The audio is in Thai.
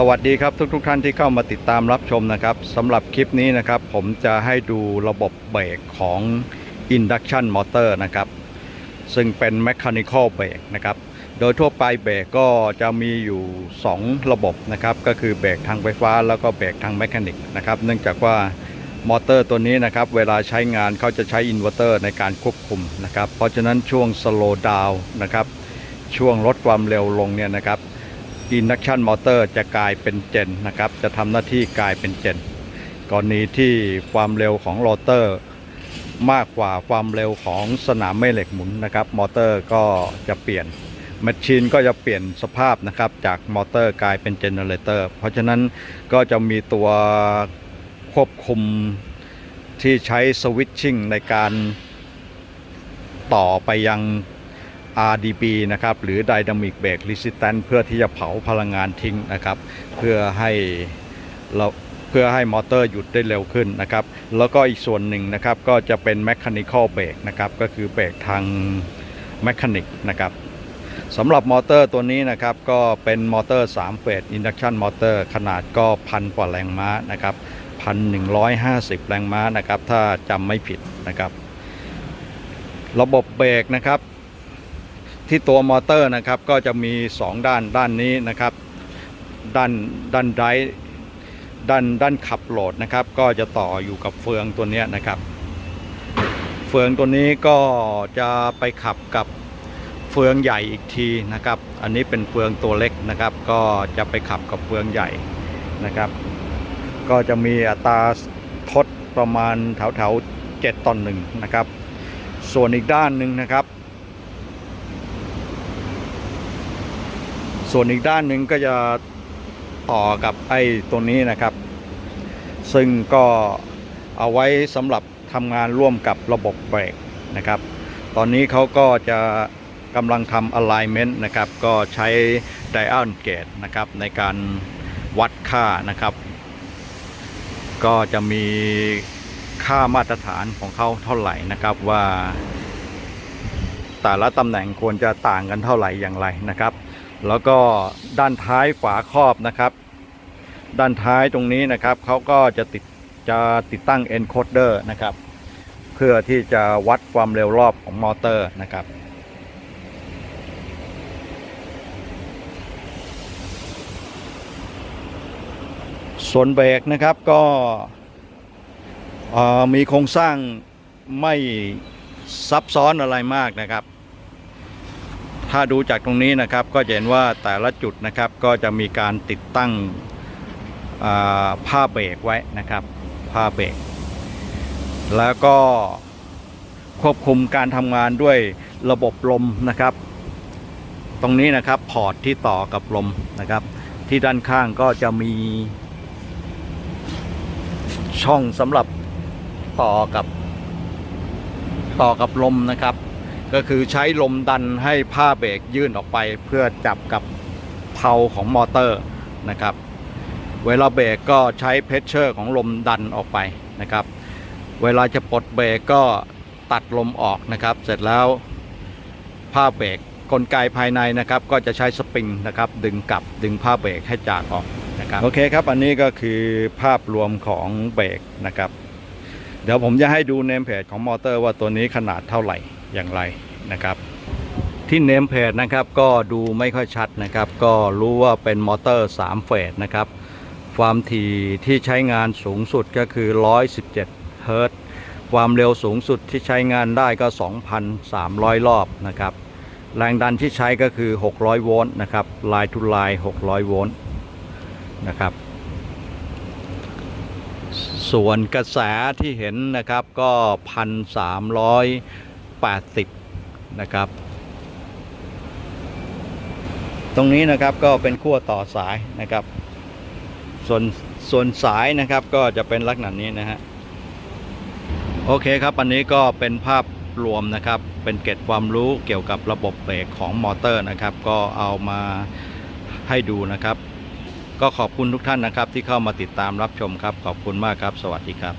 สวัสดีครับทุกๆทท่านที่เข้ามาติดตามรับชมนะครับสำหรับคลิปนี้นะครับ ผมจะให้ดูระบบเบรกของ Induction Motor นะครับ ซึ่งเป็น Mechanical Brake นะครับ โดยทั่วไปเบรกก็จะมีอยู่ 2 ระบบนะครับ ก็คือเบรกทางไฟฟ้าแล้วก็เบรกทางแมชานิกนะครับ เนื่องจากว่ามอเตอร์ตัวนี้นะครับ เวลาใช้งานเขาจะใช้อินเวอร์เตอร์ในการควบคุมนะครับ เพราะฉะนั้นช่วง slow down นะครับช่วงลดความเร็วลงเนี่ยนะครับ Induction Motor จะกลายเป็นเจนนะครับ จะทำหน้าที่กลายเป็นเจนกรณีที่ความเร็วของโรเตอร์ มากกว่าความเร็วของสนามแม่เหล็กหมุนนะครับ มอเตอร์ก็จะเปลี่ยนแมชชีนก็จะเปลี่ยนสภาพนะครับ จากมอเตอร์กลายเป็นเจเนเรเตอร์เพราะฉะนั้นก็จะมีตัวควบคุมที่ใช้สวิตชิ่งในการต่อไปยัง RDB นะครับ หรือ Dynamic Brake Resistance เพื่อที่จะเผาพลังงานทิ้งนะครับ เพื่อให้เราเพื่อให้มอเตอร์หยุดได้เร็วขึ้นนะครับ แล้วก็อีกส่วนหนึ่งนะครับก็จะเป็น Mechanical Brake นะครับ ก็คือเบรกทาง Mechanic นะครับสำหรับมอเตอร์ตัวนี้นะครับก็เป็นมอเตอร์3เฟส Induction Motor ขนาดก็พันกว่าแรงม้านะครับพันหนึ่งร้อยห้าสิบแรงม้านะครับ ถ้าจำไม่ผิดนะครับ ระบบเบรกนะครับ ที่ตัวมอเตอร์นะครับก็จะมี 2 ด้านด้านนี้นะครับ ด้านด้านไดร์ด้านด้านขับโหลดนะครับ ก็จะต่ออยู่กับเฟืองตัวนี้นะครับ เฟืองตัวนี้ก็จะไปขับกับเฟืองใหญ่อีกทีนะครับ อันนี้เป็นเฟืองตัวเล็กนะครับ ก็จะไปขับกับเฟืองใหญ่นะครับ ก็จะมีอัตราทดประมาณแถวแถวๆ7ต่อหนึ่งนะครับ ส่วนอีกด้านหนึ่งนะครับ ส่วนอีกด้านหนึ่งก็จะต่อกับไอ้ตัวนี้นะครับ ซึ่งก็เอาไว้สำหรับทำงานร่วมกับระบบเบรกนะครับ ตอนนี้เขาก็จะกำลังทำ alignment นะครับ ก็ใช้ dial gauge นะครับในการวัดค่านะครับ ก็จะมีค่ามาตรฐานของเขาเท่าไหร่นะครับว่า แต่ละตำแหน่งควรจะต่างกันเท่าไหร่อย่างไรนะครับ แล้วก็ด้านท้ายฝาครอบนะครับ ด้านท้ายตรงนี้นะครับเขาก็จะติดจะติดตั้ง encoder นะครับ เพื่อที่จะวัดความเร็วรอบของมอเตอร์นะครับส่วนเบรกนะครับก็มีโครงสร้างไม่ซับซ้อนอะไรมากนะครับ ถ้าดูจากตรงนี้นะครับก็จะเห็นว่าแต่ละจุดนะครับก็จะมีการติดตั้งผ้าเบรกไว้นะครับ ผ้าเบรกแล้วก็ควบคุมการทำงานด้วยระบบลมนะครับ ตรงนี้นะครับพอร์ตที่ต่อกับลมนะครับ ที่ด้านข้างก็จะมีช่องสำหรับต่อกับต่อกับลมนะครับ ก็คือใช้ลมดันให้ผ้าเบรกยื่นออกไป เพื่อจับกับเพลาของมอเตอร์นะครับ เวลาเบรกก็ใช้เพชเชอร์ของลมดันออกไปนะครับ เวลาจะปลดเบรกก็ตัดลมออกนะครับ เสร็จแล้วผ้าเบรกกลไกภายในนะครับ ก็จะใช้สปริงนะครับ ดึงกลับดึงผ้าเบรกให้จากออกนะครับโอเคครับ อันนี้ก็คือภาพรวมของเบรกนะครับ เดี๋ยวผมจะให้ดูเนมเพจของมอเตอร์ว่าตัวนี้ขนาดเท่าไหร่ อย่างไรนะครับที่เนมเพจนะครับก็ดูไม่ค่อยชัดนะครับ ก็รู้ว่าเป็นมอเตอร์ 3 เฟสนะครับ ความถี่ที่ใช้งานสูงสุดก็คือ 117 เฮิรตซ์ความเร็วสูงสุดที่ใช้งานได้ก็ 2,300 รอบนะครับ แรงดันที่ใช้ก็คือ 600 โวลต์นะครับลายทุลาย 600 โวลต์นะครับ ส่วนกระแสที่เห็นนะครับก็พั นสามร้อยแปดสิบนะครับ ตรงนี้นะครับก็เป็นขั้วต่อสายนะครับ ส่วนส่วนสายนะครับก็จะเป็นลักษณะนี้นะฮะโอเคครับ อันนี้ก็เป็นภาพรวมนะครับ เป็นเกร็ดความรู้เกี่ยวกับระบบเบรกของมอเตอร์นะครับ ก็เอามาให้ดูนะครับ ก็ขอบคุณทุกท่านนะครับที่เข้ามาติดตามรับชมครับ ขอบคุณมากครับ สวัสดีครับ